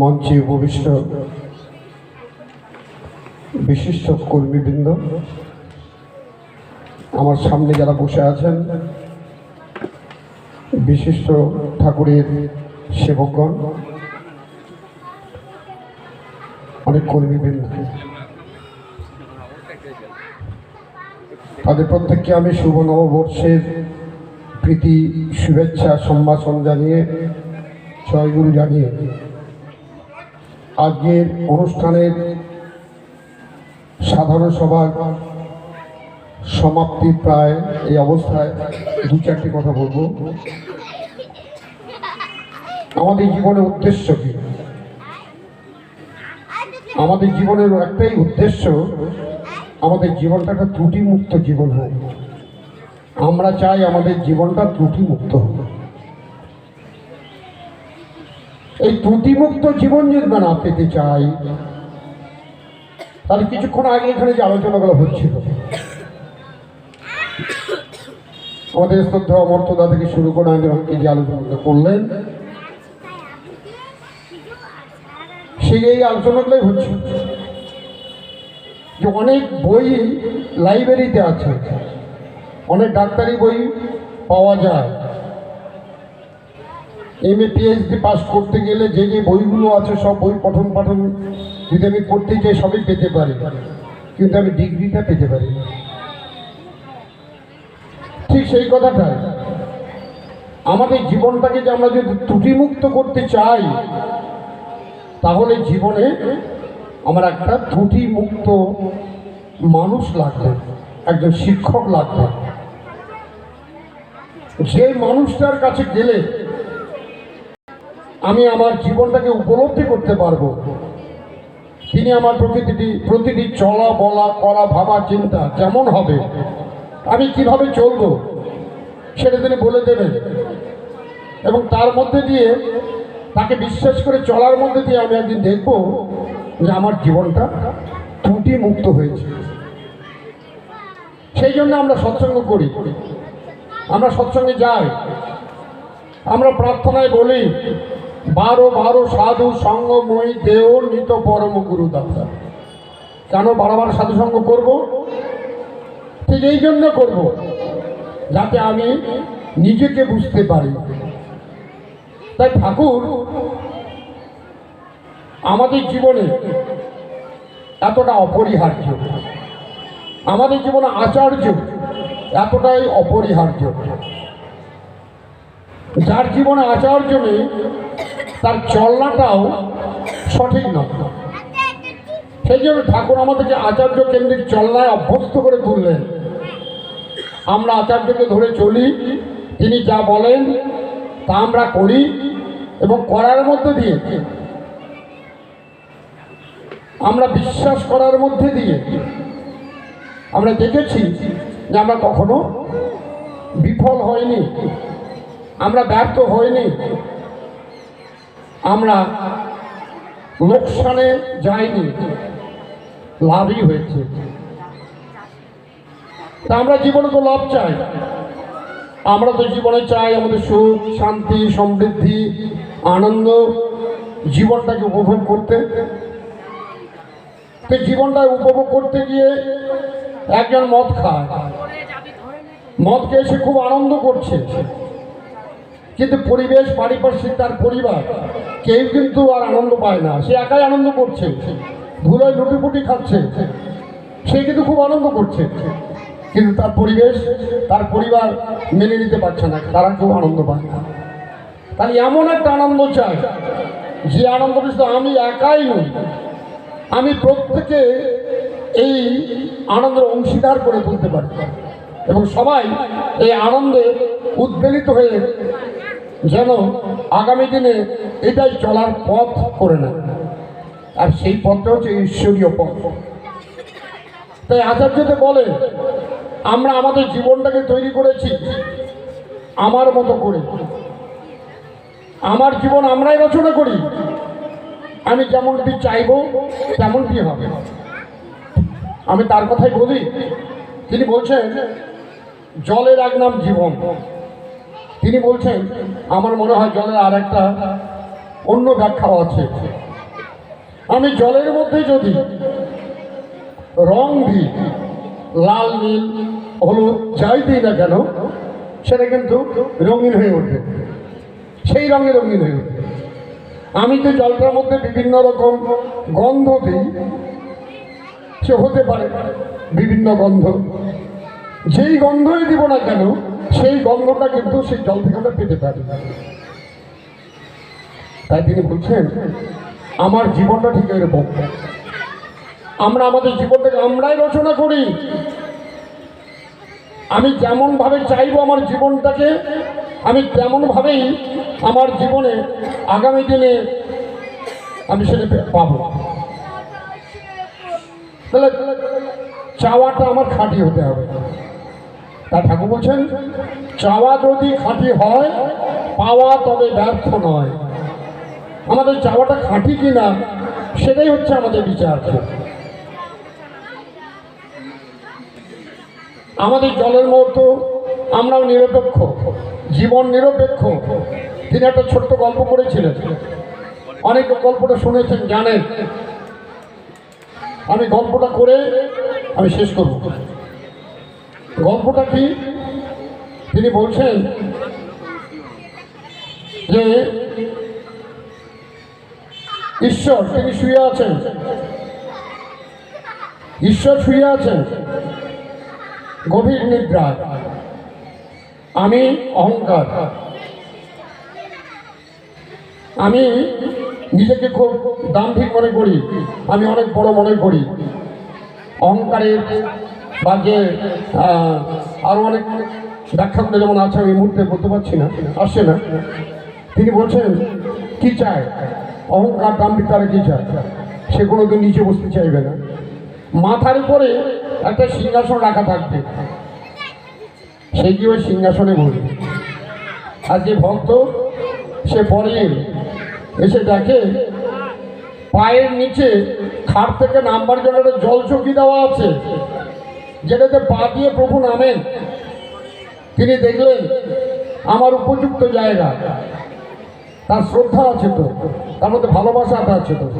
মঞ্চে উপবিষ্ট বিশিষ্ট কর্মীবৃন্দ, আমার সামনে যারা বসে আছেন, বিশিষ্ট ঠাকুরের সেবকগণ, অনেক কর্মীবৃন্দ। তাদের প্রত্যেককে আমি শুভ নববর্ষের প্রীতি, শুভেচ্ছা, সম্ভাষণ জানিয়ে, জয়গুরু জানিয়ে আজকের অনুষ্ঠানের সাধারণ সভার সমাপ্তি প্রায় এই অবস্থায় দু চারটি কথা বলব। আমাদের জীবনের উদ্দেশ্য কি? আমাদের জীবনের একটাই উদ্দেশ্য, আমাদের জীবনটা একটা ত্রুটিমুক্ত জীবন হয় আমরা চাই আমাদের জীবনটা ত্রুটিমুক্ত হোক। এই ত্রুটিমুক্ত জীবন যদি না পেতে চাই, তাহলে কিছুক্ষণ আগে এখানে যে আলোচনাগুলো হচ্ছিল, আমাদের শ্রদ্ধা অমর্তদা থেকে শুরু করে আমি আমাকে যে আলোচনাগুলো করলেন, সেই এই আলোচনাগুলোই হচ্ছে যে অনেক বই লাইব্রেরিতে আছে, অনেক ডাক্তারি বই পাওয়া যায় এম এ পিএইচডি পাস করতে গেলে যে যে বইগুলো আছে, সব বই পঠন পাঠন যদি আমি করতে চাই, সবই পেতে পারি। কিন্তু আমি ডিগ্রিটা পেতে পারি না। ঠিক সেই কথাটাই। আমাদের জীবনটাকে যে আমরা যদি ত্রুটিমুক্ত করতে চাই, তাহলে জীবনে আমার একটা ত্রুটিমুক্ত মানুষ লাগবে, একজন শিক্ষক লাগবে। যে মানুষটার কাছে গেলে আমি আমার জীবনটাকে উপলব্ধি করতে পারব। তিনি আমার প্রকৃতিটি, প্রতিটি চলা, বলা, করা, ভাবা, চিন্তা কেমন হবে, আমি কীভাবে চলবো, সেটা তিনি বলে দেবেন। এবং তার মধ্যে দিয়ে, তাকে বিশ্বাস করে চলার মধ্যে দিয়ে আমি একদিন দেখব যে আমার জীবনটা ত্রুটি মুক্ত হয়েছে। সেই জন্য আমরা সৎসঙ্গ করি। আমরা সৎসঙ্গে যাই। আমরা প্রার্থনায় বলি বারো বারো সাধু সঙ্গ সঙ্গময়ী দেও নিত পরম গুরু দাতা কেন বারো বারবার সাধু সঙ্গ করব? ঠিক এই জন্য করব, যাতে আমি নিজেকে বুঝতে পারি। তাই ঠাকুর, আমাদের জীবনে এতটা অপরিহার্য, আমাদের জীবনে আচার্য এতটাই অপরিহার্য। যার জীবনে আচার্য নেই তার চলনাটাও সঠিক নয়। সেই জন্য ঠাকুর আমাদেরকে আচার্য কেন্দ্রিক চলনায় অভ্যস্ত করে তুললেন। আমরা আচার্যকে ধরে চলি, তিনি যা বলেন তা আমরা করি এবং করার মধ্যে দিয়ে আমরা বিশ্বাস করার মধ্যে দিয়ে আমরা দেখেছি যে আমরা কখনো বিফল হয়নি আমরা ব্যর্থ হইনি। আমরা লোকসানে যাইনি, লাভই হয়েছে। তা আমরা জীবনে তো লাভ চাই। আমরা তো জীবনে চাই আমাদের সুখ, শান্তি, সমৃদ্ধি, আনন্দ, জীবনটাকে উপভোগ করতে। তো জীবনটা উপভোগ করতে গিয়ে একজন মদ খায়। মদ খেয়ে সে খুব আনন্দ করছে। কিন্তু পরিবেশ, পারিপার্শ্বিক তার পরিবার। কেউ কিন্তু আর আনন্দ পায় না। সে একাই আনন্দ করছে। ধুলোয় লুটিপুটি খাচ্ছে। সে কিন্তু খুব আনন্দ করছে। কিন্তু তার পরিবেশ, তার পরিবার মেনে নিতে পারছে না। তারা কেউ আনন্দ পায় না। তাহলে এমন একটা আনন্দ চাই, যে আনন্দ শুধু আমি একাই নই, আমি প্রত্যেকে এই আনন্দের অংশীদার করে তুলতে পারি। এবং সবাই এই আনন্দে উদ্বেলিত হয়ে যেন আগামী দিনে এটাই চলার পথ করে নেয়। আর সেই পথটা হচ্ছে ঈশ্বরীয় পথ। তাই আচার্যতে বলে, আমরা আমাদের জীবনটাকে তৈরি করেছি, আমার মতো করে। আমার জীবন আমরাই রচনা করি। আমি যেমনটি চাইব, তেমনটি হবে। আমি তার কথাই বলি। তিনি বলছেন, জলের এক নাম জীবন। তিনি বলছেন, আমার মনে হয় জলের আর একটা অন্য ব্যাখ্যাও আছে। আমি জলের মধ্যে যদি রং দিই, লাল, নীল, হলুদ, যাই দিই না কেন, সেটা কিন্তু রঙিন হয়ে উঠবে। সেই রঙে রঙিন হয়ে উঠবে। আমি তো জলটার মধ্যে বিভিন্ন রকম গন্ধ দিই, সে হতে পারে বিভিন্ন গন্ধ। যেই গন্ধই দিব না কেন সেই গন্ধটা কিন্তু সেই জল থেকে পেতে পারি। তাই তিনি বলছেন, আমার জীবনটা ঠিক এরকম। আমরা আমাদের জীবনটাকে আমরাই রচনা করি। আমি যেমনভাবে চাইব আমার জীবনটাকে, আমি তেমনভাবেই আমার জীবনে আগামী দিনে আমি সেটা পাবো। তাহলে চাওয়াটা আমার খাঁটি হতে হবে। তা ঠাকুর বলছেন, চাওয়া যদি খাঁটি হয়, পাওয়া তবে ব্যর্থ নয়। আমাদের চাওয়াটা খাঁটি কিনা, সেটাই হচ্ছে আমাদের বিচার। আমাদের জলের মতো আমরাও নিরপেক্ষ, জীবন নিরপেক্ষ। তিনি একটা ছোট্ট গল্প করেছিলেন। অনেকে গল্পটা শুনেছেন, জানেন। আমি গল্পটা করে আমি শেষ করব। গল্পটা কি? তিনি বলছেন যে, ঈশ্বর, তিনি শুয়ে আছেন। ঈশ্বর শুয়ে আছেন। গভীর নিদ্রায় আমি অহংকার। আমি নিজেকে খুব দাম্ভিক মনে করি। আমি অনেক বড় মনে করি। অহংকারের বা যে আরও অনেক ব্যাখ্যাগুলো যেমন আছে, আমি মুহূর্তে বলতে পারছি না, আসছে না। তিনি বলছেন, কি চায়? অহংকার, দাম্ভিকতারে কি চায়? সে কোনোদিন নিচে বসতে চাইবে না। মাথার উপরে একটা সিংহাসন রাখা থাকবে। সে কি ওই সিংহাসনে বসবে? আর যে ভক্ত, সে পরে এসে দেখে, পায়ের নিচে খাট থেকে নাম্বার জন্য জল চকি দেওয়া আছে। যেটাতে পা দিয়ে প্রভু নামেন। তিনি দেখলেন, আমার উপযুক্ত জায়গা। তার শ্রদ্ধা আছে তো, তার মধ্যে ভালোবাসাটা আছে তো।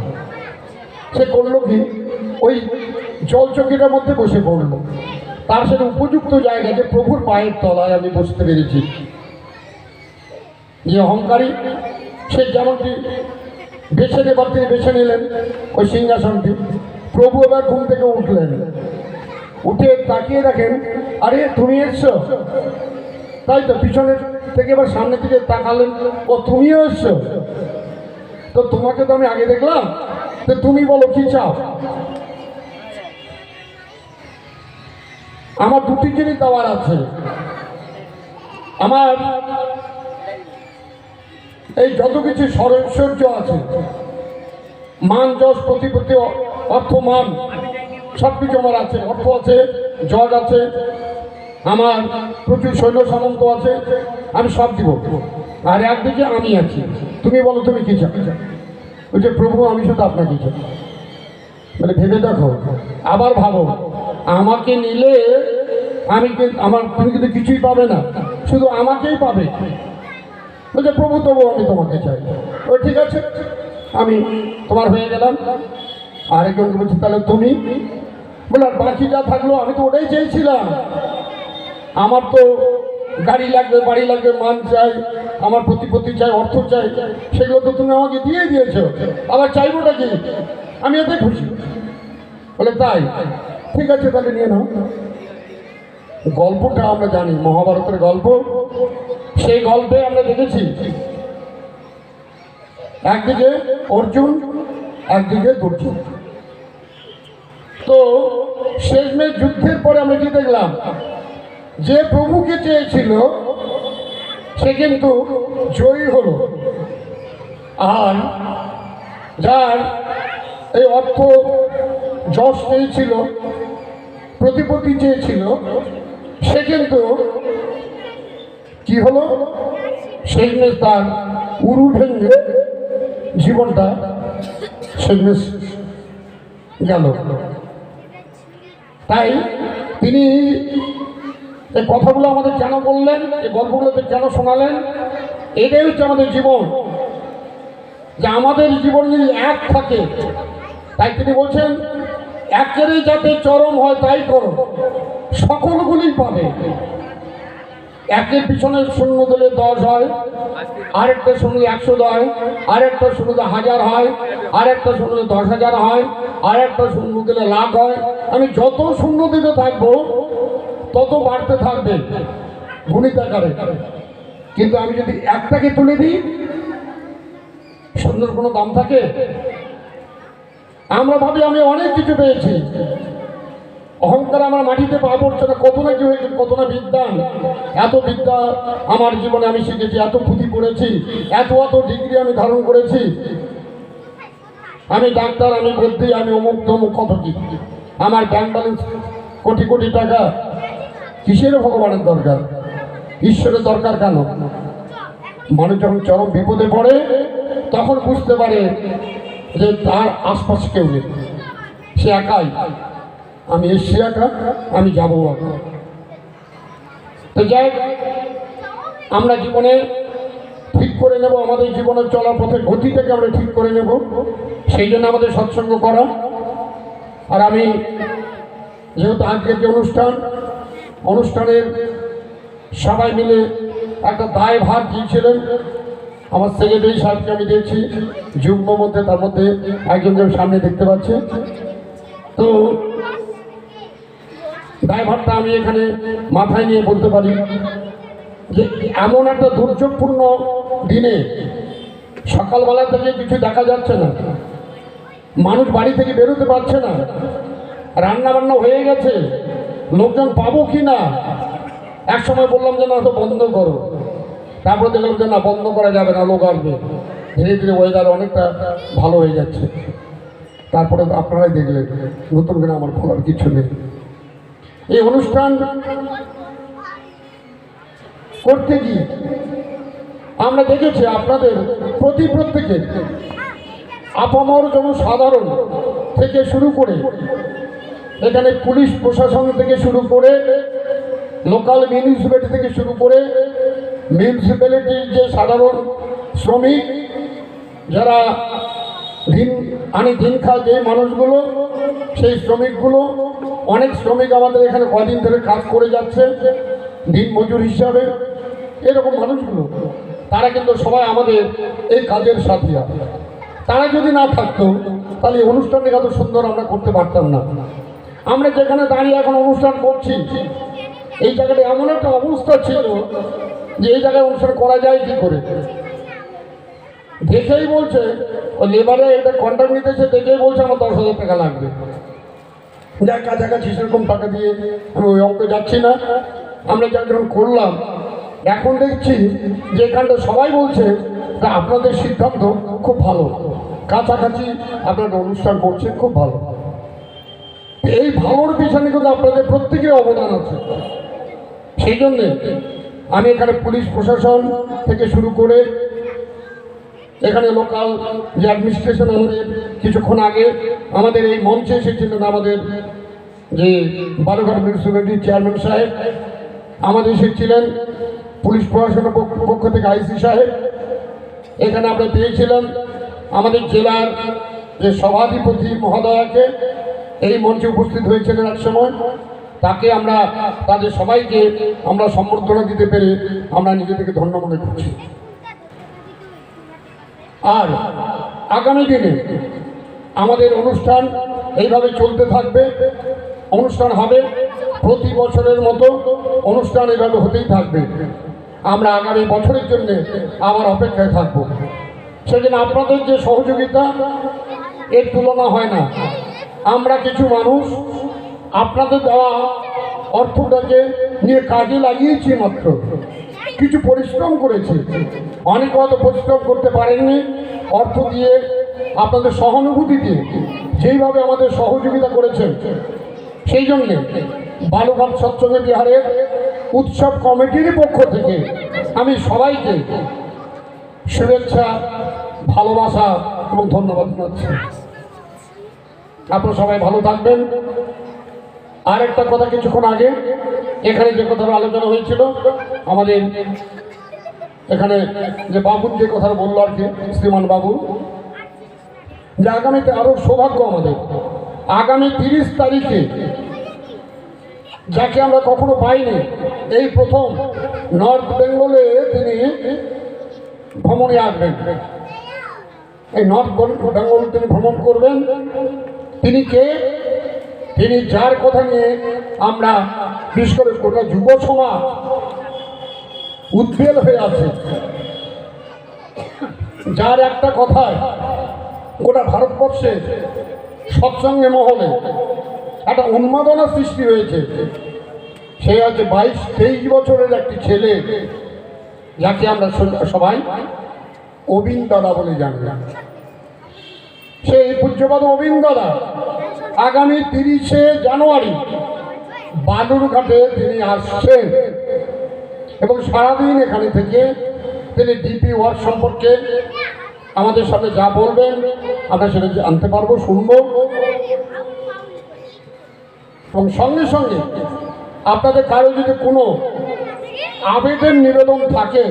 সে করল কি? ওই জল চকিটার মধ্যে বসে পড়ল। তার সাথে উপযুক্ত জায়গা যে প্রভুর পায়ের তলায় আমি বসতে পেরেছি। যে অহংকারী, সে যেমনটি বেছে নেবার তিনি বেছে নিলেন, ওই সিংহাসনটি। প্রভু এবার ঘুম থেকে উঠলেন। উঠে তাকিয়ে দেখেন, আরে তুমি এসছো? তাই তো পিছনের থেকে এবার সামনের দিকে তাকালেন। ও, তুমিও এসছো? তো তোমাকে তো আমি আগে দেখলাম। তো তুমি বলো, কি চাও? আমার দুটি জিনিস দেওয়ার আছে। আমার এই যত কিছু ঐশ্বর্য আছে, মান, যশ, প্রতিপত্তি, অর্থ, মান সব কিছু আমার আছে, অর্থ আছে জজ আছে, আমার প্রচুর সৈন্য সামন্ত আছে, আমি সব দিব। আর একদিকে আমি আছি। তুমি বলো, তুমি কি চাও? বলছে প্রভু, আমি শুধু আপনাকে চাই। মানে ভেবে দেখো, আবার ভাবো, আমাকে নিলে আমি আমার, তুমি কিন্তু কিছুই পাবে না। শুধু আমাকেই পাবে। বলছে প্রভু তবু আমি তোমাকে চাই। ও ঠিক আছে, আমি তোমার হয়ে গেলাম। আরেকজনকে বলছি, তাহলে তুমি বলে আর বাকি যা থাকল, আমি তো ওটাই চেয়েছিলাম। আমার তো গাড়ি লাগবে, বাড়ি লাগবে, মান চাই, আমার প্রতিপত্তি চাই, অর্থ চাই, সেগুলো তো তুমি আমাকে দিয়ে দিয়েছ। আবার চাইবোটা কি? আমি এতে খুশি। বলে, তাই, ঠিক আছে, তাহলে নিয়ে নাও। গল্পটা আমরা জানি, মহাভারতের গল্প। সেই গল্পে আমরা দেখেছি, একদিকে অর্জুন, একদিকে দুর্যোগ তো শেষমেশ যুদ্ধের পরে আমরা কি দেখলাম? যে প্রভুকে চেয়েছিল, সে কিন্তু জয়ী হলো। আর যার এই অর্থ যশ চেয়েছিল প্রতিপত্তি চেয়েছিল, সে কিন্তু কি হলো? শেষমেশ তার উরু ভেঙে জীবনটা শেষমেশ গেল। তাই তিনি এই কথাগুলো আমাদের কেন বললেন এই গল্পগুলোতে কেন শোনালেন, এটাই হচ্ছে আমাদের জীবন। যে আমাদের জীবন যদি এক থাকে, তাই তিনি বলছেন, একেরই যাতে চরম হয় তাই করো, সকলগুলি পাবে। একের পিছনে শূন্য দিলে দশ হয়, আরেকটা শূন্য একশো হয় আরেকটা শূন্য হাজার হয়, আরেকটা শূন্য দশ হাজার হয়, আরেকটা শূন্য দিলে লাখ হয়। আমি যত শূন্য দিতে থাকব, তত বাড়তে থাকবে গুণিত আকারে কিন্তু আমি যদি একটাকে তুলে দিই, শূন্যর কোনো দাম থাকে? আমরা ভাবি আমি অনেক কিছু পেয়েছি। অহংকার আমার মাটিতে পা পড়ছে না, কত না কি হয়েছে, কত না বিদ্যান। এত বিদ্যা আমার জীবনে আমি শিখেছি, এত পুঁথি পড়েছি এত এত ডিগ্রি আমি ধারণ করেছি। আমি ডাক্তার, আমি বুদ্ধি আমি অমুক তমুক কত কি। আমার ব্যাংক ব্যালেন্স কোটি কোটি টাকা। কিসের ভগবানের দরকার? ঈশ্বরের দরকার কেন? মানুষ যখন চরম বিপদে পড়ে, তখন বুঝতে পারে যে তার আশপাশ কেউ নেই। সে একাই। আমি এসছি একা, আমি যাব একা। তো যাই আমরা জীবনে ঠিক করে নেব, আমাদের জীবনের চলার পথে গতিটাকে আমরা ঠিক করে নেব, সেই জন্য আমাদের সৎসঙ্গ করা। আর আমি, যেহেতু আজকের যে অনুষ্ঠান, অনুষ্ঠানের সবাই মিলে একটা দায় ভার দিয়েছিলেন। আমার সেক্রেটারি সাহেবকে আমি দেখছি যুগ্ম মধ্যে, তার মধ্যে একজনকে সামনে দেখতে পাচ্ছি। তো দায়ভারটা আমি এখানে মাথায় নিয়ে বলতে পারি যে এমন একটা দুর্যোগপূর্ণ দিনে সকালবেলা থেকে কিছু দেখা যাচ্ছে না। মানুষ বাড়ি থেকে বেরোতে পারছে না। রান্না বান্না হয়ে গেছে। লোকজন পাবো কি না? এক সময় বললাম যে না, তো বন্ধ করো। তারপরে দেখলাম যে না, বন্ধ করা যাবে না, লোক আসবে। ধীরে ধীরে ওয়েদার অনেকটা ভালো হয়ে যাচ্ছে। তারপরে আপনারাই দেখলেন, নতুন করে আমার বলার কিছু নেই। এই অনুষ্ঠান করতে গিয়ে আমরা দেখেছি আপনাদের প্রতি প্রত্যেকে আপামর জনসাধারণ থেকে শুরু করে এখানে পুলিশ প্রশাসন থেকে শুরু করে লোকাল মিউনিসিপ্যালিটি থেকে শুরু করে মিউনিসিপ্যালিটির যে সাধারণ শ্রমিক, যারা দিন আনি দিন খায় যে মানুষগুলো, সেই শ্রমিকগুলো অনেক শ্রমিক আমাদের এখানে কদিন ধরে কাজ করে যাচ্ছে, দিন মজুর হিসাবে। এরকম মানুষগুলো, তারা কিন্তু সবাই আমাদের এই কাজের সাথীরা তারা যদি না থাকতো, তাহলে এই অনুষ্ঠানটা এত সুন্দর আমরা করতে পারতাম না। আমরা যেখানে দাঁড়িয়ে এখন অনুষ্ঠান করছি, এই জায়গাটা এমন একটা অবস্থা ছিল যে এই জায়গায় অনুষ্ঠান করা যায় কি করে? দেখেই বলছে, ও লেবারে এটা কন্ট্রাক্ট নিতেছে দেখেই বলছে আমার দশ হাজার টাকা লাগবে। যা কাছাকাছি সেরকম টাকা দিয়ে ওই অঙ্কে যাচ্ছি না। আমরা যা যখন করলাম, এখন দেখছি যে এখানটা সবাই বলছে তা আপনাদের সিদ্ধান্ত খুব ভালো। কাছাকাছি আপনারা অনুষ্ঠান করছেন, খুব ভালো। এই ভালোর পিছনে কিন্তু আপনাদের প্রত্যেকের অবদান আছে। সেই জন্যে আমি এখানে পুলিশ প্রশাসন থেকে শুরু করে এখানে লোকাল যে অ্যাডমিনিস্ট্রেশন আমাদের কিছুক্ষণ আগে আমাদের এই মঞ্চে এসেছিলেন আমাদের যে বালুঘাট মিউনিসিপ্যালিটির চেয়ারম্যান সাহেব। আমাদের এসেছিলেন পুলিশ প্রশাসনের পক্ষ- থেকে আইসি সাহেব। এখানে আমরা পেয়েছিলাম আমাদের জেলার যে সভাধিপতি মহোদয়াকে। এই মঞ্চে উপস্থিত হয়েছিলেন এক সময়। তাকে আমরা, তাদের সবাইকে আমরা সম্বর্ধনা দিতে পেরে আমরা নিজেদেরকে ধন্য মনে করছি। আর আগামী দিনে আমাদের অনুষ্ঠান এইভাবে চলতে থাকবে। অনুষ্ঠান হবে প্রতি বছরের মতো অনুষ্ঠান এইভাবে হতেই থাকবে। আমরা আগামী বছরের জন্য আবার অপেক্ষায় থাকব। সেদিন আপনাদের যে সহযোগিতা, এর তুলনা হয় না। আমরা কিছু মানুষ, আপনাদের দেওয়া অর্থটাকে নিয়ে কাজে লাগিয়েছি মাত্র। কিছু পরিশ্রম করেছি। অনেক হয়তো পরিশ্রম করতে পারেননি। অর্থ দিয়ে আপনাদের সহানুভূতি দিয়ে যেইভাবে আমাদের সহযোগিতা করেছেন, সেই জন্যে বালুঘাট সৎসঙ্গ বিহারের উৎসব কমিটির পক্ষ থেকে আমি সবাইকে শুভেচ্ছা, ভালোবাসা এবং ধন্যবাদ জানাচ্ছি। আপনারা সবাই ভালো থাকবেন। আর একটা কথা কিছুক্ষণ আগে এখানে যে কথা আলোচনা হয়েছিল, আমাদের এখানে যে বাবুর যে কথা বলল আর কি, শ্রীমান বাবু, যে আগামীতে আরও সৌভাগ্য আমাদের। আগামী তিরিশ তারিখে যাকে আমরা কখনো পাইনি, এই প্রথম নর্থ বেঙ্গলে তিনি ভ্রমণে আসবেন। এই নর্থ বেঙ্গল তিনি ভ্রমণ করবেন। তিনি কে? তিনি যার কথা নিয়ে আমরা বিশেষ করে গোটা যুব সমাজ উদ্বেল হয়ে আছে, যার একটা কথায় গোটা ভারতবর্ষে সৎসঙ্গে মহলে একটা উন্মাদনা সৃষ্টি হয়েছে। সে আছে বাইশ, তেইশ বছরের একটি ছেলে, যাকে আমরা সবাই অবিন দাদা বলে জানি। সেই পূজ্যপাদ অবিন দাদা আগামী তিরিশে জানুয়ারি বালুরঘাটে তিনি আসছেন। এবং সারাদিন এখানে থেকে তিনি ডিপি ওয়ার্ক সম্পর্কে আমাদের সামনে যা বলবেন, আমরা সেটা জানতে পারব, শুনব। এবং সঙ্গে সঙ্গে আপনাদের কারও যদি কোনো আবেদন নিবেদন থাকে,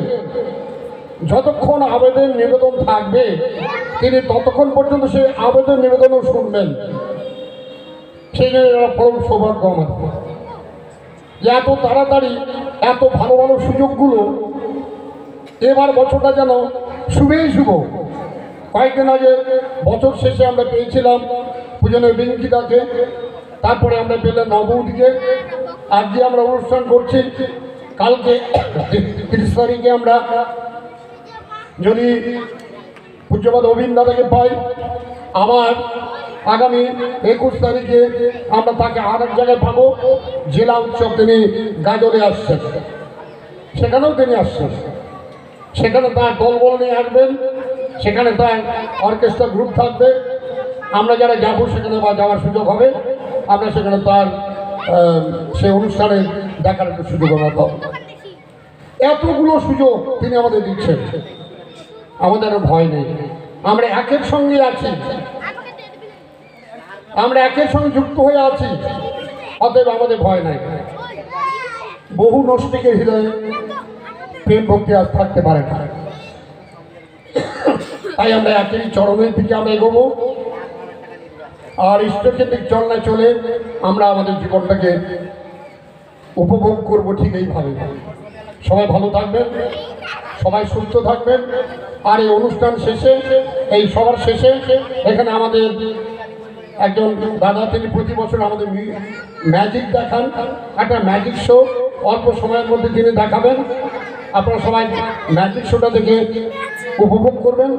যতক্ষণ আবেদন নিবেদন থাকবে, তিনি ততক্ষণ পর্যন্ত সেই আবেদন নিবেদনও শুনবেন। সেই জন্য এরা পরম সৌভাগ্য আমাদের যে এত তাড়াতাড়ি, এত ভালো ভালো সুযোগগুলো, এবার বছরটা যেন শুভেই শুভ। কয়েকদিন আগে বছর শেষে আমরা পেয়েছিলাম পূজনের বিঙ্কিতাকে তারপরে আমরা পেলাম নবউদিকে। আজকে আমরা অনুষ্ঠান করছি, কালকে তিরিশ তারিখে আমরা যদি পূজ্যপাদ অবিন দাদাকে পাই আবার আগামী একুশ তারিখে আমরা তাকে আর এক জায়গায় পাবো। জেলা উৎসব তিনি গাজরে আসছেন। সেখানেও তিনি আসছেন। সেখানে তার দলবল নিয়ে আসবেন। সেখানে তার অর্কেস্ট্রা গ্রুপ থাকবে। আমরা যারা যাব সেখানে বা যাওয়ার সুযোগ হবে। আমরা সেখানে তার সে অনুষ্ঠানে দেখার একটু সুযোগ আমরা পাবো। এতগুলো সুযোগ তিনি আমাদের দিচ্ছেন। আমাদের ভয় নেই। আমরা একের সঙ্গে আছি। আমরা একের সঙ্গে যুক্ত হয়ে আছি। অতএব আমাদের ভয় নাই। বহু নষ্টিকের হৃদয়ে প্রেম ভক্তি আর থাকতে পারে না। তাই আমরা একই চরমের দিকে আমরা এগোবো। আর ইষ্টকেন্দ্রিক চলনায় চলে আমরা আমাদের জীবনটাকে উপভোগ করব ঠিক এইভাবে। সবাই ভালো থাকবেন, সবাই সুস্থ থাকবেন। আর এই অনুষ্ঠান শেষে, এই সবার শেষে, এখানে আমাদের একজন দাদা তিনি প্রতি বছর আমাদের ম্যাজিক দেখান। একটা ম্যাজিক শো অল্প সময়ের মধ্যে তিনি দেখাবেন। আপনারা সবাই ম্যাজিক শোটা দেখে উপভোগ করবেন।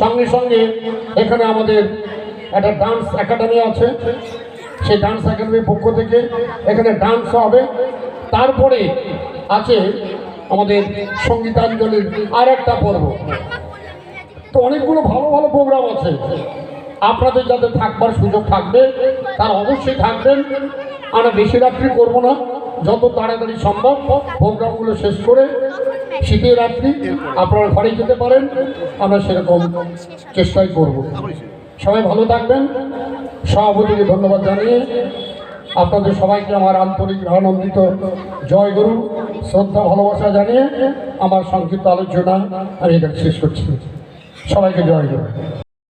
সঙ্গে সঙ্গে এখানে আমাদের একটা ডান্স একাডেমি আছে। সেই ডান্স একাডেমির পক্ষ থেকে এখানে ডান্স হবে। তারপরে আছে আমাদের সঙ্গীতাঞ্জলির আর একটা পর্ব। তো অনেকগুলো ভালো ভালো প্রোগ্রাম আছে। আপনাদের যাদের থাকবার সুযোগ থাকবে, তারা অবশ্যই থাকবেন। আমরা বেশি রাত্রি করব না, যত তাড়াতাড়ি সম্ভব প্রোগ্রামগুলো শেষ করে শীতের রাত্রি আপনারা ঘরে যেতে পারেন, আমরা সেরকম চেষ্টাই করব। সবাই ভালো থাকবেন। সভাপতিকে ধন্যবাদ জানিয়ে আপনাদের সবাইকে আমার আন্তরিক আনন্দিত জয় গুরু, শ্রদ্ধা, ভালোবাসা জানিয়ে আমার সংক্ষিপ্ত আলোচনা আমি এখানে শেষ করছি। সবাইকে জয় গুরু।